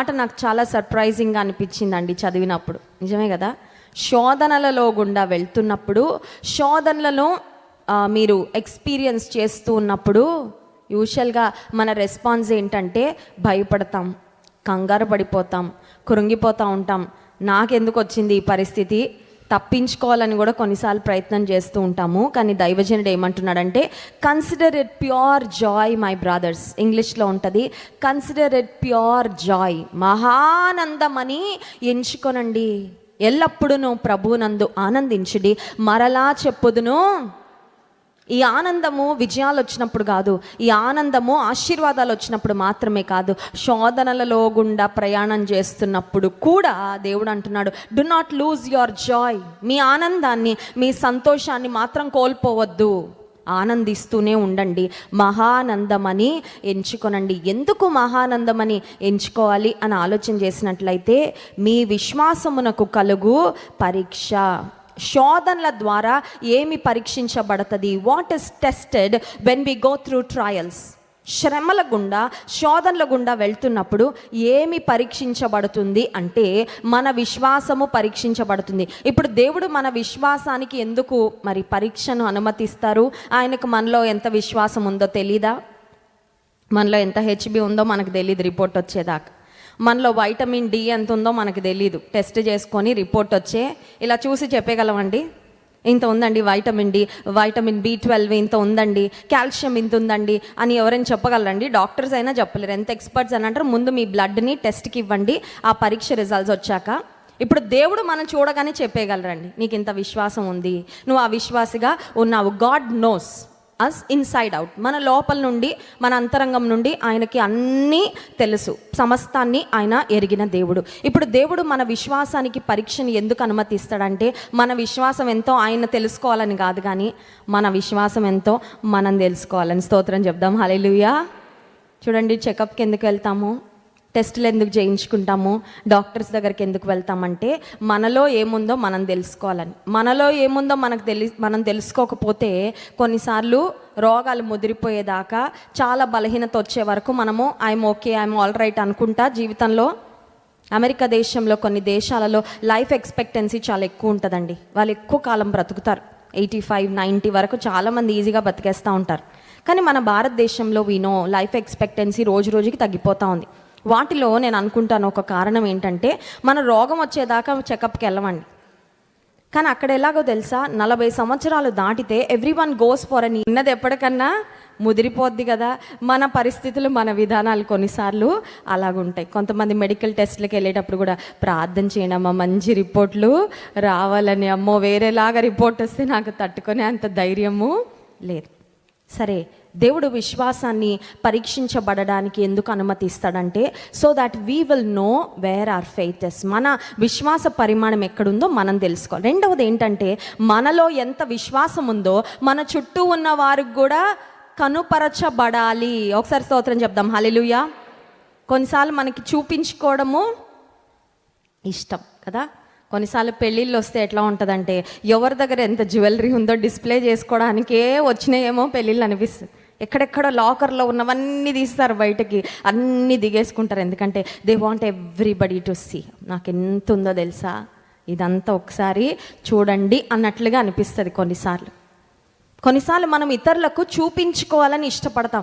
మాట నాకు చాలా సర్ప్రైజింగ్గా అనిపించిందండి చదివినప్పుడు. నిజమే కదా? శోధనలలో గుండా వెళ్తున్నప్పుడు శోధనలను మీరు ఎక్స్పీరియన్స్ చేస్తూ ఉన్నప్పుడు యూజువల్గా మన రెస్పాన్స్ ఏంటంటే భయపడతాం కంగారు పడిపోతాం కృంగిపోతూ ఉంటాం. నాకెందుకు వచ్చింది ఈ పరిస్థితి? తప్పించుకోవాలని కూడా కొన్నిసార్లు ప్రయత్నం చేస్తూ ఉంటాము. కానీ దైవజనుడు ఏమంటున్నాడంటే consider it pure joy my brothers ఇంగ్లీష్లో ఉంటుంది కన్సిడర్ ఇట్ ప్యూర్ జాయ్ మహానందమని ఎంచుకొనండి. ఎల్లప్పుడూ ప్రభువునందు ఆనందించుడి. మరలా చెప్పుదును. ఈ ఆనందము విజయాలు వచ్చినప్పుడు కాదు ఈ ఆనందము ఆశీర్వాదాలు వచ్చినప్పుడు మాత్రమే కాదు శోధనలలో గుండా ప్రయాణం చేస్తున్నప్పుడు కూడా దేవుడు అంటున్నాడు do not lose your joy మీ ఆనందాన్ని మీ సంతోషాన్ని మాత్రం కోల్పోవద్దు. ఆనందిస్తూనే ఉండండి. మహానందమని ఎంచుకొనండి. ఎందుకు మహానందమని ఎంచుకోవాలి అని ఆలోచన చేసినట్లయితే మీ విశ్వాసమునకు కలుగు పరీక్ష. శోధనల ద్వారా ఏమి పరీక్షించబడుతుంది? What is tested when we go through trials శ్రమల గుండా శోధనల గుండా వెళ్తున్నప్పుడు ఏమి పరీక్షించబడుతుంది అంటే మన విశ్వాసము పరీక్షించబడుతుంది. ఇప్పుడు దేవుడు మన విశ్వాసానికి ఎందుకు మరి పరీక్షను అనుమతిస్తారు? ఆయనకు మనలో ఎంత విశ్వాసం ఉందో తెలీదా? మనలో ఎంత హెచ్బి ఉందో మనకు తెలియదు రిపోర్ట్ వచ్చేదాకా. మనలో వైటమిన్ డి ఎంత ఉందో మనకు తెలియదు టెస్ట్ చేసుకొని రిపోర్ట్ వచ్చే. ఇలా చూసి చెప్పగలమండి ఇంత ఉందండి vitamin D vitamin B twelve ఇంత ఉందండి కాల్షియం ఇంత ఉందండి అని ఎవరైనా చెప్పగలరండి? డాక్టర్స్ అయినా చెప్పలేరు. ఎంత ఎక్స్పర్ట్స్ అని అంటారు? ముందు మీ బ్లడ్ని టెస్ట్కి ఇవ్వండి. ఆ పరీక్ష రిజల్ట్స్ వచ్చాక. ఇప్పుడు దేవుడు మనం చూడగానే చెప్పేయగలరండి నీకు ఇంత విశ్వాసం ఉంది. నువ్వు ఆ విశ్వాసిగా ఉన్నావు. God knows us inside out మన లోపల నుండి మన అంతరంగం నుండి ఆయనకి అన్నీ తెలుసు. సమస్తాన్ని ఆయన ఎరిగిన దేవుడు. ఇప్పుడు దేవుడు మన విశ్వాసానికి పరీక్షని ఎందుకు అనుమతిస్తాడంటే మన విశ్వాసం ఎంతో ఆయన తెలుసుకోవాలని కాదు కానీ మన విశ్వాసం ఎంతో మనం తెలుసుకోవాలని. స్తోత్రం చెప్దాం. హల్లెలూయా. చూడండి చెకప్కి ఎందుకు వెళ్తాము. టెస్టులు ఎందుకు చేయించుకుంటాము? డాక్టర్స్ దగ్గరికి ఎందుకు వెళ్తామంటే మనలో ఏముందో మనం తెలుసుకోవాలని. మనలో ఏముందో మనకు తెలి మనం తెలుసుకోకపోతే కొన్నిసార్లు రోగాలు ముదిరిపోయేదాకా చాలా బలహీనత వచ్చే వరకు మనము I'm okay I'm all right అనుకుంటా జీవితంలో. అమెరికా దేశంలో కొన్ని దేశాలలో లైఫ్ ఎక్స్పెక్టెన్సీ చాలా ఎక్కువ ఉంటుందండి. వాళ్ళు ఎక్కువ కాలం బ్రతుకుతారు. ఎయిటీ ఫైవ్ నైంటీ వరకు చాలామంది ఈజీగా బతికేస్తూ ఉంటారు. కానీ మన భారతదేశంలో వినో లైఫ్ ఎక్స్పెక్టెన్సీ రోజు రోజుకి తగ్గిపోతూ ఉంది. వాటిలో నేను అనుకుంటాను ఒక కారణం ఏంటంటే మన రోగం వచ్చేదాకా చెకప్కి వెళ్ళమండి. కానీ అక్కడ ఎలాగో తెలుసా నలభై సంవత్సరాలు దాటితే ఎవ్రీ వన్ గోస్ ఫర్ అని ఉన్నది ఎప్పటికన్నా ముదిరిపోద్ది కదా. మన పరిస్థితులు మన విధానాలు కొన్నిసార్లు అలాగుంటాయి. కొంతమంది మెడికల్ టెస్ట్లకు వెళ్ళేటప్పుడు కూడా ప్రార్థన చేయండి అమ్మ మంచి రిపోర్ట్లు రావాలని అమ్మో వేరేలాగా రిపోర్ట్ వస్తే నాకు తట్టుకునే అంత ధైర్యము లేదు. సరే దేవుడు విశ్వాసాన్ని పరీక్షించబడడానికి ఎందుకు అనుమతిస్తాడంటే so that we will know where our faith is మన విశ్వాస పరిమాణం ఎక్కడుందో మనం తెలుసుకోవాలి. రెండవది ఏంటంటే మనలో ఎంత విశ్వాసం ఉందో మన చుట్టూ ఉన్న వారికి కూడా కనుపరచబడాలి. ఒకసారి స్తోత్రం చెప్దాం. హలిలుయా కొన్నిసార్లు మనకి చూపించుకోవడము ఇష్టం కదా? కొన్నిసార్లు పెళ్ళిళ్ళు వస్తే ఎట్లా ఉంటుందంటే ఎవరి దగ్గర ఎంత జ్యువెలరీ ఉందో డిస్ప్లే చేసుకోవడానికే వచ్చినాయేమో పెళ్ళిళ్ళు అనిపిస్తుంది. ఎక్కడెక్కడ లాకర్లో ఉన్నవన్నీ తీస్తారు బయటకి అన్నీ దిగేసుకుంటారు. ఎందుకంటే they want everybody to see నాకు ఎంత ఉందో తెలుసా? ఇదంతా ఒకసారి చూడండి అన్నట్లుగా అనిపిస్తుంది కొన్నిసార్లు. కొన్నిసార్లు మనం ఇతరులకు చూపించుకోవాలని ఇష్టపడతాం.